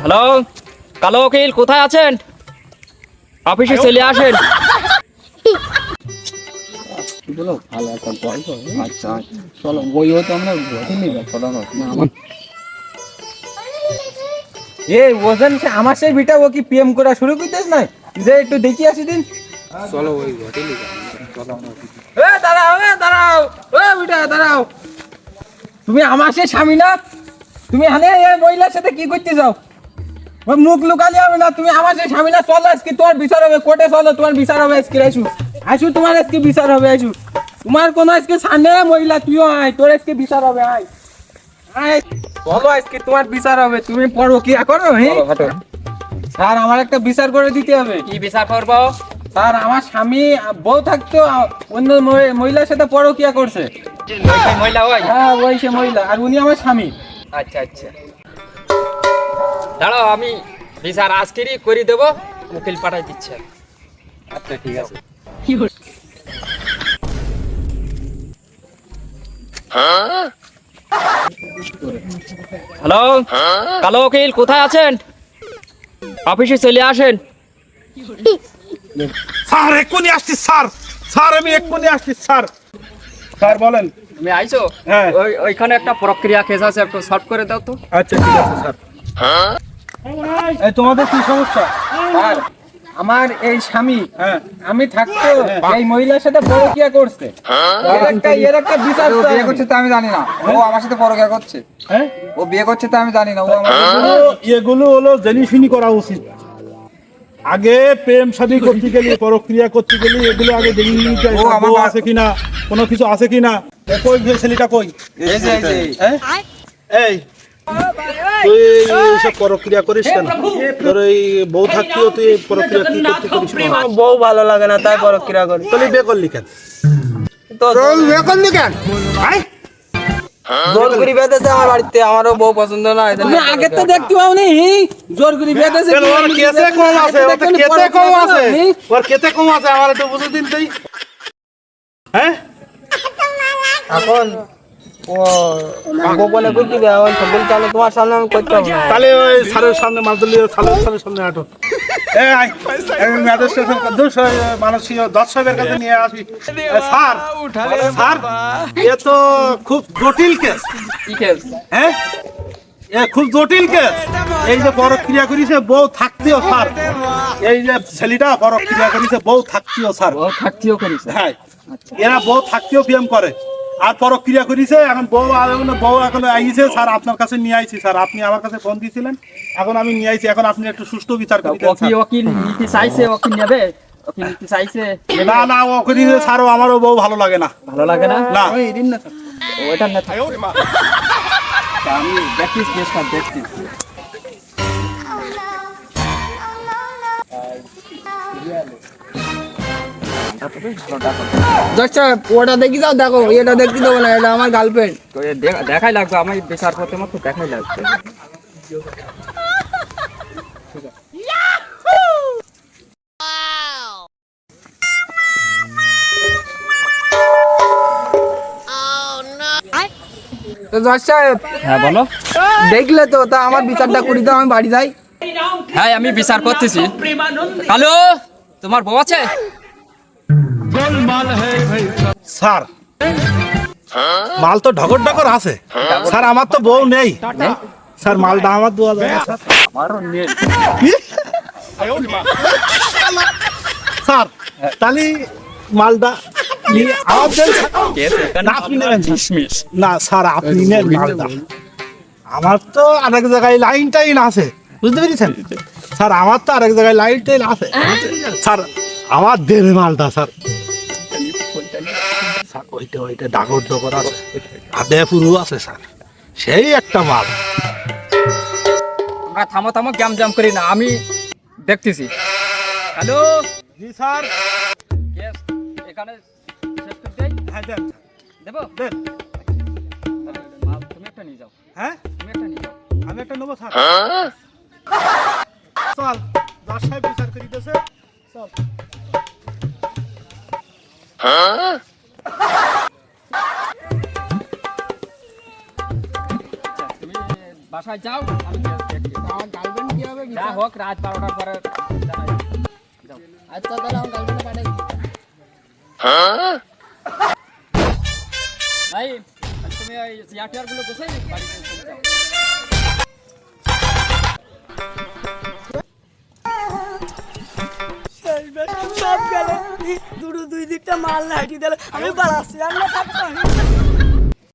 Hello কালো উকিল কোথায় আছেন? অফিসে চলে আসেন। বলো ভালো একটা গল্প আচ্ছা চলো বই হয়তো আমরা ঘটেনি ব্যাপারটা আমার এ ওজন সে আমার সেই বিটা ও কি প্রেম করা শুরু করতেছ না যে একটু দেখি আসি দিন। চলো ওই ঘটেনি এ দাঁড়াও এ দাঁড়াও ও বিটা দাঁড়াও। তুমি আমার সেই স্বামী না? তুমি হানে এই মহিলার সাথে কি করতে যাও? মুখ লুকালে হবে না তুমি আমার সেই স্বামী না চলো আজকে তোমার বিচার হবে কোর্টে চলো তোমার বিচার হবে আজকে আইসু। আইসু তোমার আজকে বিচার হবে আইসু। তোমার কোনো আজকে সামনে মহিলা তুইও আয় তোর আজকে বিচার হবে আয়। আয় চলো আজকে তোমার বিচার হবে তুমি পড়ো কি করো হ্যাঁ স্যার আমার একটা বিচার করে দিতে হবে। কি বিচার করব? স্যার আমার স্বামী বউ থাকতো অন্য মহিলার সাথে পরকিয়া করছে। মহিলা ওই? হ্যাঁ ওই সে মহিলা আর উনি আমার স্বামী। আচ্ছা আচ্ছা। দাঁড়াও আমি বিচার আজকেরই করে দেবো উকিল পাঠাই দিচ্ছে আচ্ছা ঠিক আছে। হ্যালো? কালো উকিল কোথায় আছেন? অফিসে চলে আসেন। স্যার এক্ষুনি আসছি স্যার। স্যার আমি এক্ষুনি আসছি স্যার। স্যার বলেন। তুমি আইছো? হ্যাঁ। ওই ওইখানে একটা প্রক্রিয়া কেস আছে একটু সলভ করে দাও তো। আচ্ছা ঠিক আছে স্যার। এই তোমাদের কি সমস্যা? আমার এই স্বামী হ্যাঁ। আমি থাকতো এই মহিলার সাথে পরকিয়া করছে? এর একটা এর একটা বিচার ও বিয়ে করছে তো আমি জানি না। ও আমার সাথে পরকিয়া করছে? হ্যাঁ। ও বিয়ে করছে তো আমি জানি না। ও আমার এগুলো হলো জেনিশুনি করা উচিত। আগে প্রেম শাদী করতে গেলে পরক্রিয়া করতে গেলে এগুলো আগে দেখে নিতে ও আমার আছে কিনা কোনো কিছু আছে কিনা? কই ছেলেটা কই? এই যে এই যে এই তুই এইসব প্রক্রিয়া করিস কেন? তোর এই বউ থাকতেও তুই প্রক্রিয়া কি করতে করিস বউ ভালো লাগে না তাই পরকিয়া করি। তাহলে বিয়ে করলি কেন? তো বিয়ে করলি কেন? আয়। জোর করে বেঁধেছে আমার বাড়িতে আমারও বউ পছন্দ না তুমি আগে তো দেখতে পাও নি। জোর করে বেঁধেছে কেন ওর কেতে কম আছে ওর কেতে কম আছে। ওর কেতে কম আছে আমার একটু বুঝে দিন তুই হ্যাঁ? এখন ও গোপনে করতে হবে এখন সবল চালে তোমার সামনে আমি করতে হবে তাহলে ওই সারের সামনে মাছ ধরলি খুব জটিল কেস। হ্যাঁ এ খুব জটিল কেস। এই যে পরক্রিয়া করিছে বউ থাকতেও স্যার। এই যে ছেলেটা পরক্রিয়া করিছে বউ থাকতেও স্যার। থাকতিও করিস হ্যাঁ এরা বউ থাকতেও প্রেম করে। আর পরক্রিয়া করেছে এখন বউ এখন বউ এখন আইছে স্যার আপনার কাছে নিয়ে আইছি স্যার আপনি আমার কাছে ফোন দিয়েছিলেন এখন আমি নিয়ে আইছি এখন আপনি একটু সুষ্ঠু বিচার করি দেন, ওকি স্যার। নিতে চাইছে ওকিল নেবে? ওকিল নিতে চাইছে? না না ও করিছে স্যারও আমারও বউ ভালো লাগে না। ভালো লাগে না? না। ওইটা না থাক। তা আমি দেখছিস কেসটা দেখছিস। ওটা দেখি যাও দেখো এটা দেখতে দেবো না এটা আমার গার্লফ্রেন্ড দেখাই লাগবে আমি বিচার করতে মতো দেখাই লাগবে। তো জজ সাহেব হ্যাঁ বলো। দেখলে তো তা আমার বিচারটা করি দাও আমি বাড়ি যাই। হ্যাঁ আমি বিচার করতেছি। হ্যালো তোমার বউ আছে? স্যার। মাল তো ঢকর ঢকর আছে। স্যার আমার তো বউ নেই। স্যার মালটা আমার যাবে স্যার তাহলে মালটা। না, স্যার। আপনি নেন মালটা। আমার তো আরেক জায়গায় লাইন টাইন আছে। বুঝতে পেরেছেন? স্যার আমার তো আরেক জায়গায় লাইন টাইন আছে। স্যার আমার দেন মালটা স্যার। স্যার ওইটা ওইটা ডাগর ডগর আছে আদে পুরু আছে স্যার। সেই একটা মাল। তোমরা থামো থামো গ্যাম জ্যাম করি না আমি দেখতেছি। হ্যালো? জি স্যার। এখানে শেষ করে দেই। হ্যাঁ দেন। দেবো? দেন। মাল তুমি একটা নিয়ে যাও। হ্যাঁ? তুমি একটা নিয়ে যাও। আমি একটা নেব স্যার। চল সাহেব বিচার করিতেছে। চল। তুমি বাসায় যাও আমি দেখছি। আমার গার্লফ্রেন্ড কি হবে যা হোক রাত বারোটার পরে। আচ্ছা তাহলে আমার গার্লফ্রেন্ড পাঠাই ভাই তুমি ওই চেয়ার টেয়ারগুলো বসে বাড়িতে মাল লাইটি দিলে আমি বাড়াচ্ছি আমি থাকতাম